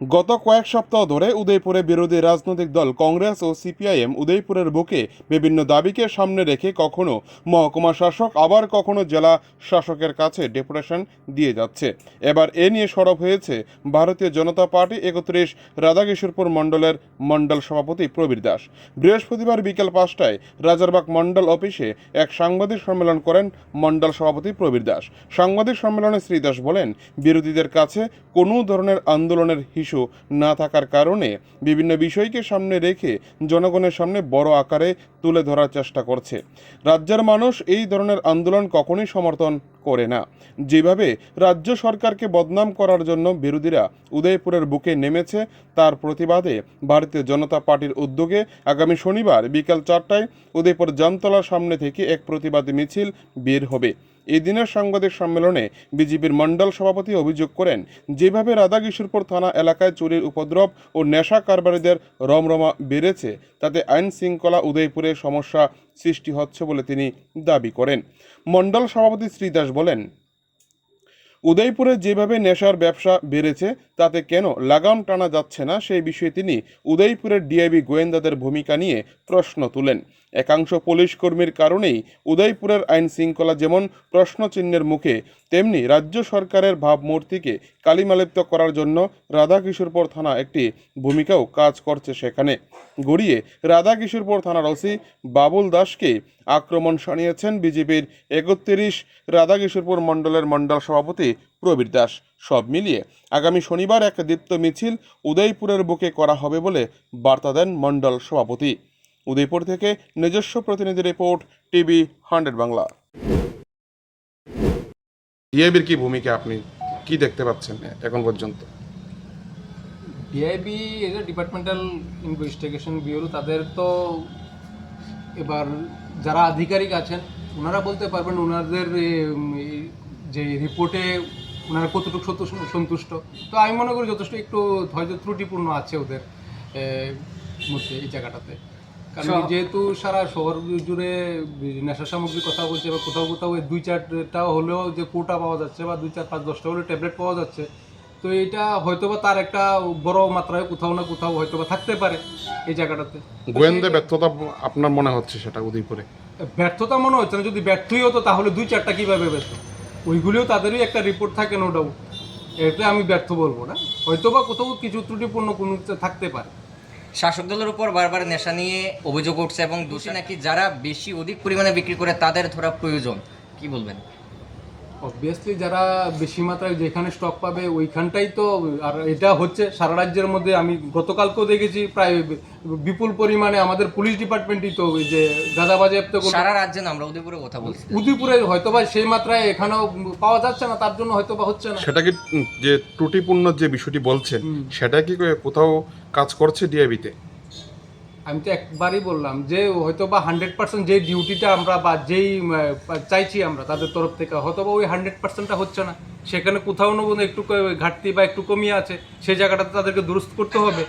গত কয়েক সপ্তাহ ধরে উদয়পুরে বিরোধী রাজনৈতিক দল কংগ্রেস ও সিপিআইএম উদয়পুরের বুকে বিভিন্ন দাবিকে সামনে রেখে কখনো মহকুমা শাসক, আবার কখনো জেলা শাসকের কাছে ডেপুটেশন দিয়ে যাচ্ছে। এবার এ নিয়ে সরব হয়েছে ভারতীয় জনতা পার্টি একত্রিশ রাধাকিশোরপুর মণ্ডলের মণ্ডল সভাপতি প্রবীর দাস। বৃহস্পতিবার বিকেল পাঁচটায় রাজারবাগ মণ্ডল অফিসে এক সাংবাদিক সম্মেলন করেন মণ্ডল সভাপতি প্রবীর দাস। সাংবাদিক সম্মেলনে শ্রী দাস বলেন, বিরোধীদের কাছে কোনো ধরনের আন্দোলনের হিসু না থাকার কারণে বিভিন্ন বিষয়কে সামনে রেখে জনগণের সামনে বড় আকারে তুলে ধরার চেষ্টা করছে। রাজ্যের মানুষ এই ধরনের আন্দোলন কখনোই সমর্থন করে না। যেভাবে রাজ্য সরকারকে বদনাম করার জন্য বিরোধীরা উদয়পুরের বুকে নেমেছে, তার প্রতিবাদে ভারতীয় জনতা পার্টির উদ্যোগে আগামী শনিবার বিকাল চারটায় উদয়পুর জামতলার সামনে থেকে এক প্রতিবাদী মিছিল বের হবে। এই দিনের সাংবাদিক সম্মেলনে বিজেপির মণ্ডল সভাপতি অভিযোগ করেন, যেভাবে রাধাকিশোরপুর থানা এলাকায় চুরির উপদ্রব ও নেশা কারবারিদের রমরমা বেড়েছে, তাতে আইন শৃঙ্খলা উদয়পুরে সমস্যা সৃষ্টি হচ্ছে বলে তিনি দাবি করেন। মণ্ডল সভাপতি শ্রীদাস বলেন উদয়পুরে যেভাবে নেশার ব্যবসা বেড়েছে, তাতে কেন লাগাম টানা যাচ্ছে না সেই বিষয়ে তিনি উদয়পুরের ডিআইবি গোয়েন্দাদের ভূমিকা নিয়ে প্রশ্ন তুলেন। একাংশ পুলিশ কর্মীর কারণেই উদয়পুরের আইন শৃঙ্খলা যেমন প্রশ্নচিহ্নের মুখে তেমনি রাজ্য সরকারের ভাবমূর্তিকে কালিমালিপ্ত করার জন্য রাধা কিশোরপুর থানা একটি ভূমিকাও কাজ করছে সেখানে। গড়িয়ে রাধা কিশোরপুর থানার ওসি বাবুল দাসকে আক্রমণ শানিয়েছেন বিজেপির একত্রিশ রাধা কিশোরপুর মণ্ডলের মণ্ডল সভাপতি প্রবীর দাস। সব মিলিয়ে আগামী শনিবার এক দীপ্ত মিছিল উদয়পুরের বুকে করা হবে বলে বার্তা দেন মণ্ডল সভাপতি। উদয়পুর থেকে নিজস্ব প্রতিনিধি রিপোর্ট, টিভি হান্ড্রেড বাংলা। ডিএবির কি ভূমিকা আপনি কি দেখতে পাচ্ছেন এখন পর্যন্ত? ডিআইবি ডিপার্টমেন্টাল ইনভেস্টিগেশন ব্যুরো তাদের তো এবার যারা আধিকারিক আছেন, ওনারা বলতে পারবেন ওনাদের যে রিপোর্টে ওনারা কতটুকু সন্তু- সন্তুষ্ট। তো আমি মনে করি যথেষ্ট একটু হয়তো ত্রুটিপূর্ণ আছে ওদের মধ্যে এই জায়গাটাতে। কারণ। যেহেতু সারা শহর জুড়ে নেশা সামগ্রীর কথা বলছে বা কোথাও কোথাও ওই দুই চারটা হলেও যে কোটা পাওয়া যাচ্ছে বা দুই চার পাঁচ দশটা হলেও ট্যাবলেট পাওয়া যাচ্ছে তো এটা হয়তোবা তার একটা বড় মাত্রায় কোথাও না কোথাও হয়তোবা থাকতে পারে এই জায়গাটাতে। গোয়েন্দা ব্যর্থতা আপনার মনে হচ্ছে সেটা উদয়পুরে? ব্যর্থতা মনে হচ্ছে না যদি ব্যর্থই হতো তাহলে দুই চারটা কীভাবে ব্যর্থ? ওইগুলিও তাদেরই একটা রিপোর্ট থাকে নো ডাউট এটা আমি ব্যর্থ বলব না। হয়তোবা কোথাও কিছু ত্রুটিপূর্ণ কোনো থাকতে পারে। শাসক দলের উপর বারবার নেশা নিয়ে অভিযোগ উঠছে এবং দোষী নাকি যারা বেশি অধিক পরিমাণে বিক্রি করে তাদের ধরা প্রয়োজন। কি বলবেন? অবভিয়াসলি যারা বেশি মাত্রায় যেখানে স্টক পাবে ওইখানটাই তো আর এটা হচ্ছে সারা রাজ্যের মধ্যে আমি গতকালকেও দেখেছি প্রায় বিপুল পরিমাণে আমাদের পুলিশ ডিপার্টমেন্টই তো ওই যে গাঁজা বাজেয়াপ্ত করল। সারা রাজ্যে না আমরা উদয়পুরে কথা বলছি। উদয়পুরে হয়তো বা সেই মাত্রায় এখানেও পাওয়া যাচ্ছে না তার জন্য হয়তো বা হচ্ছে না। সেটা কি যে ত্রুটিপূর্ণ যে বিষয়টি বলছেন সেটা কি কোথাও কাজ করছে ডিআইবিতে আমি তো একবারই বললাম যে হয়তো বা হান্ড্রেড পার্সেন্ট যে ডিউটিটা আমরা বা যেই চাইছি আমরা তাদের তরফ থেকে হয়তো বা ওই হান্ড্রেড পার্সেন্টটা হচ্ছে না। সেখানে কোথাও না একটু ঘাটতি বা একটু কমিয়ে আছে সেই জায়গাটাতে তাদেরকে দুরুস্ত করতে হবে।